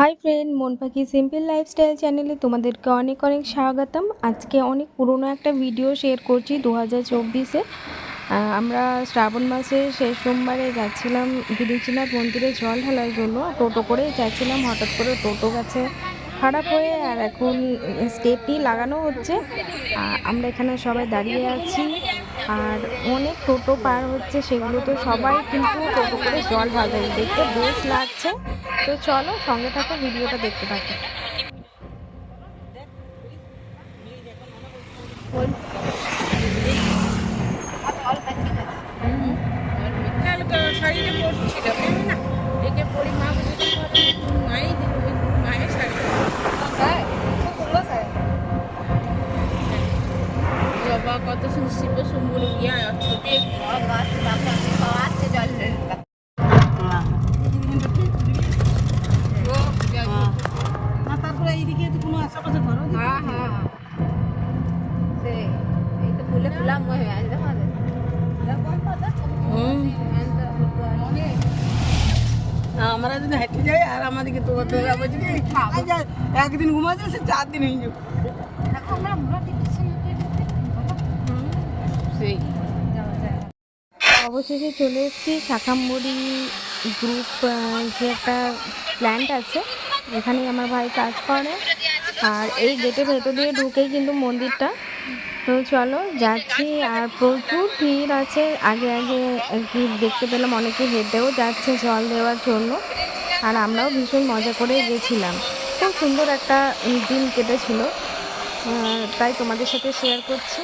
Hi friend মন পাখি simple lifestyle চ্যানেলে তোমাদেরকে অনেক অনেক স্বাগতম। আজকে অনেক পুরনো একটা ভিডিও শেয়ার করছি দু হাজার চব্বিশে আমরা শ্রাবণ মাসে শেষ সোমবারে যাচ্ছিলাম বিদ্যুৎনাথ মন্দিরে জল ঢালার জন্য। টোটো করে যাচ্ছিলাম, হঠাৎ করে টোটো গাছে। খারাপ হয়ে আর এখন স্টেপই লাগানো হচ্ছে। আমরা এখানে সবাই দাঁড়িয়ে আছি। আর অনেক টোটো পার হচ্ছে, সেগুলো তো সবাই কিন্তু টোটো করে জল ঢালতে দেখতে বেশ লাগছে। তো চলো সঙ্গে থাকো, ভিডিওটা দেখতে থাকো। শাড়িটা পরছিল কেন না একে পরি মা বুঝতে পারে মাই ওই মায়ের শাড়ি বাবা কত সুন্দর শিব সুন্দর ইয়া ছবি তারপরে এইদিকে তো কোনো আশেপাশে ঘরও নেই। হ্যাঁ হ্যাঁ হুম আমরা যদি হেঁটে যাই আর আমাদেরকে তো করতে হবে বলছি কি, একদিন ঘুমাচ্ছে সে চার দিন হয়ে যাবে। সেই। অবশেষে চলে এসেছি শাখাম্বরি গ্রুপ যে একটা প্ল্যান্ট আছে এখানেই আমার ভাই কাজ করে। আর এই গেটের ভেতর দিয়ে ঢুকেই কিন্তু মন্দিরটা। তো চলো যাচ্ছি। আর প্রচুর ভিড় আছে। আগে আগে কি দেখতে পেলাম অনেকে হেঁটেও যাচ্ছে জল দেওয়ার জন্য। আর আমরাও ভীষণ মজা করে গেছিলাম। খুব সুন্দর একটা দিন কেটেছিল। তাই তোমাদের সাথে শেয়ার করছি।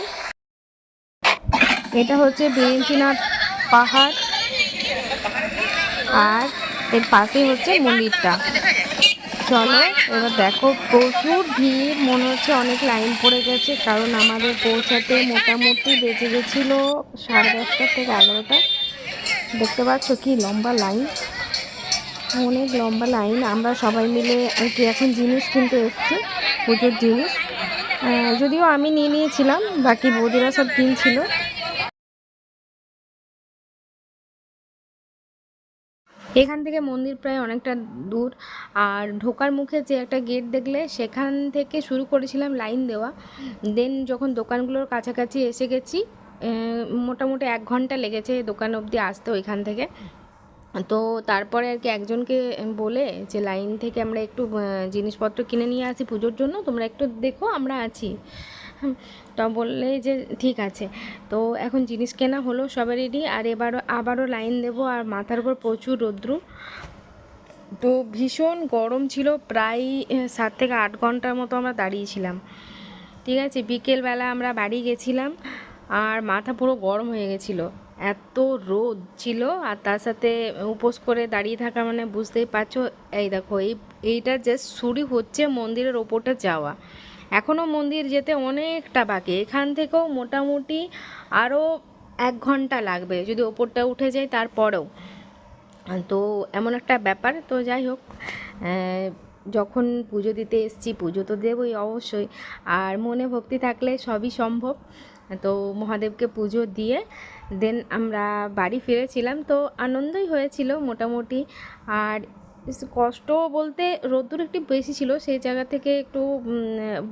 এটা হচ্ছে বিরিঞ্চিনাথ পাহাড়। আর এর পাশেই হচ্ছে মন্দিরটা। চলো। এবার দেখো প্রচুর ভিড়। মনে হচ্ছে অনেক লাইন পড়ে গেছে, কারণ আমাদের পৌঁছাতে মোটামুটি বেঁচে গেছিল সাড়ে দশটা থেকে এগারোটা। দেখতে পাচ্ছ কি লম্বা লাইন। অনেক লম্বা লাইন। আমরা সবাই মিলে আর কি এখন জিনিস কিনতে এসেছি, পুজোর জিনিস। যদিও আমি নিয়ে নিয়েছিলাম, বাকি বৌদিরা সব কিনছিল। এখান থেকে মন্দির প্রায় অনেকটা দূর। আর ঢোকার মুখে যে একটা গেট দেখলে, সেখান থেকে শুরু করেছিলাম লাইন দেওয়া। দেন যখন দোকানগুলোর কাছাকাছি এসে গেছি মোটামুটি এক ঘণ্টা লেগেছে দোকান অবধি আসতে ওইখান থেকে। তো তারপরে আর কি একজনকে বলে যে লাইন থেকে আমরা একটু জিনিসপত্র কিনে নিয়ে আসি পুজোর জন্য, তোমরা একটু দেখো, আমরা আছি। তো বললে যে ঠিক আছে। তো এখন জিনিস কেনা হলো সবারই আর এবারও, আবারও লাইন দেবো, আর মাথার উপর প্রচুর রৌদ্র। তো ভীষণ গরম ছিল, প্রায় সাত থেকে আট ঘণ্টার মতো আমরা দাঁড়িয়েছিলাম। ঠিক আছে, বিকেলবেলা আমরা বাড়ি গেছিলাম, আর মাথা পুরো গরম হয়ে গেছিল। এত রোদ ছিল, আর তার সাথে উপোস করে দাঁড়িয়ে থাকা মানে বুঝতেই পারছ, এই দেখো, এই, এইটা জাস্ট শুরু হচ্ছে মন্দিরের ওপরটা যাওয়া। এখনও মন্দির যেতে অনেকটা বাকি। এখান থেকেও মোটামুটি আরও এক ঘণ্টা লাগবে, যদি ওপরটা উঠে যায় তারপরেও। তো এমন একটা ব্যাপার, তো যাই হোক যখন পুজো দিতে এসছি, পুজো তো দেবই অবশ্যই। আর মনে ভক্তি থাকলে সবই সম্ভব। তো মহাদেবকে পুজো দিয়ে দেন আমরা বাড়ি ফিরেছিলাম, তো আনন্দই হয়েছিল মোটামুটি। আর কষ্ট বলতে রোদ্দুর একটু বেশি ছিল, সেই জায়গা থেকে একটু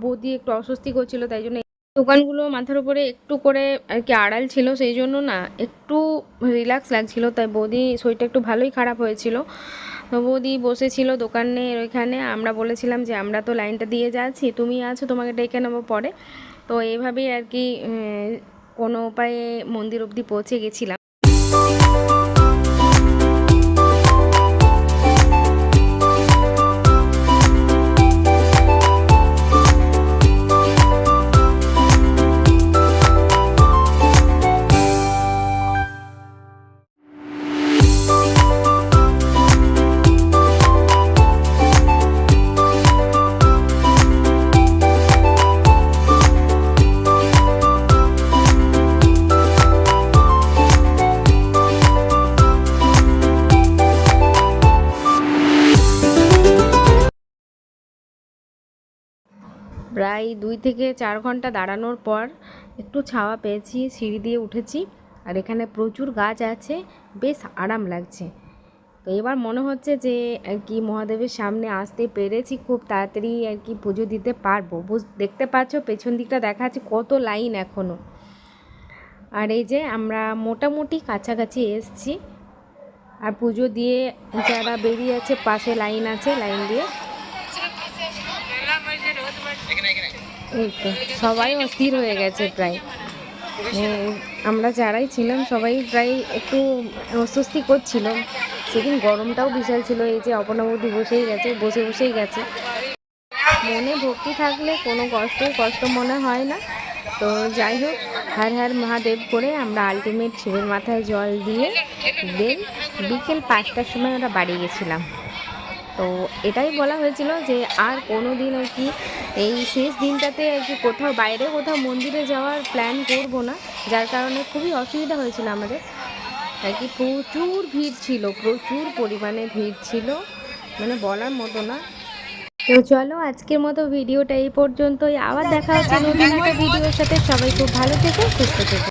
বৌদি একটু অস্বস্তি করছিল, তাই জন্য দোকানগুলো মাথার উপরে একটু করে আর কি আড়াল ছিল, সেই জন্য না, একটু রিল্যাক্স লাগছিল, তাই বৌদি শরীরটা একটু ভালোই খারাপ হয়েছিল। তো বৌদি বসেছিল দোকানে ওইখানে, আমরা বলেছিলাম যে আমরা তো লাইনটা দিয়ে যাচ্ছি, তুমি আছো, তোমাকে ডেকে নেব পরে। তো এইভাবেই আর কি কোনো উপায়ে মন্দির অবধি পৌঁছে গেছিলাম। প্রায় দুই থেকে চার ঘণ্টা দাঁড়ানোর পর একটু ছাওয়া পেয়েছি, সিঁড়ি দিয়ে উঠেছি আর এখানে প্রচুর গাছ আছে, বেশ আরাম লাগছে। তো এবার মনে হচ্ছে যে আর কি মহাদেবের সামনে আসতে পেরেছি, খুব তাড়াতাড়ি আর কি পুজো দিতে পারব। দেখতে পাচ্ছ পেছন দিকটা দেখা যাচ্ছে কত লাইন এখনও আর এই যে আমরা মোটামুটি কাছাকাছি এসছি। আর পুজো দিয়ে যারা বেরিয়ে আছে, পাশে লাইন আছে, লাইন দিয়ে এই তো, সবাই অস্থির হয়ে গেছে প্রায়। আমরা যারাই ছিলাম, সবাই প্রায় একটু অস্বস্তি করছিল। সেদিন গরমটাও বিশাল ছিল, এই যে অপনাবধি বসেই গেছে, বসে বসেই গেছে। মনে ভক্তি থাকলে কোনো কষ্টই কষ্ট মনে হয় না। তো যাই হোক, হার হার মহাদেব করে আমরা আলটিমেট শিবের মাথায় জল দিয়ে দেন। বিকেল পাঁচটার সময় আমরা বাড়ি গেছিলাম। তো এটাই বলা হয়েছিল যে আর কোনো দিন আর কি এই শেষ দিনটাতে আর কি কোথাও বাইরে কোথাও মন্দিরে যাওয়ার প্ল্যান করব না। যার কারণে খুবই অসুবিধা হয়েছিল আমাদের। আর কি প্রচুর ভিড় ছিল, প্রচুর পরিমাণে ভিড় ছিল। মানে বলার মতো না। তো চলো আজকের মতো ভিডিওটা এই পর্যন্তই। আবার দেখা হচ্ছে নতুন একটা ভিডিওর সাথে। সবাই খুব ভালো থেকো, সুস্থ থেকো।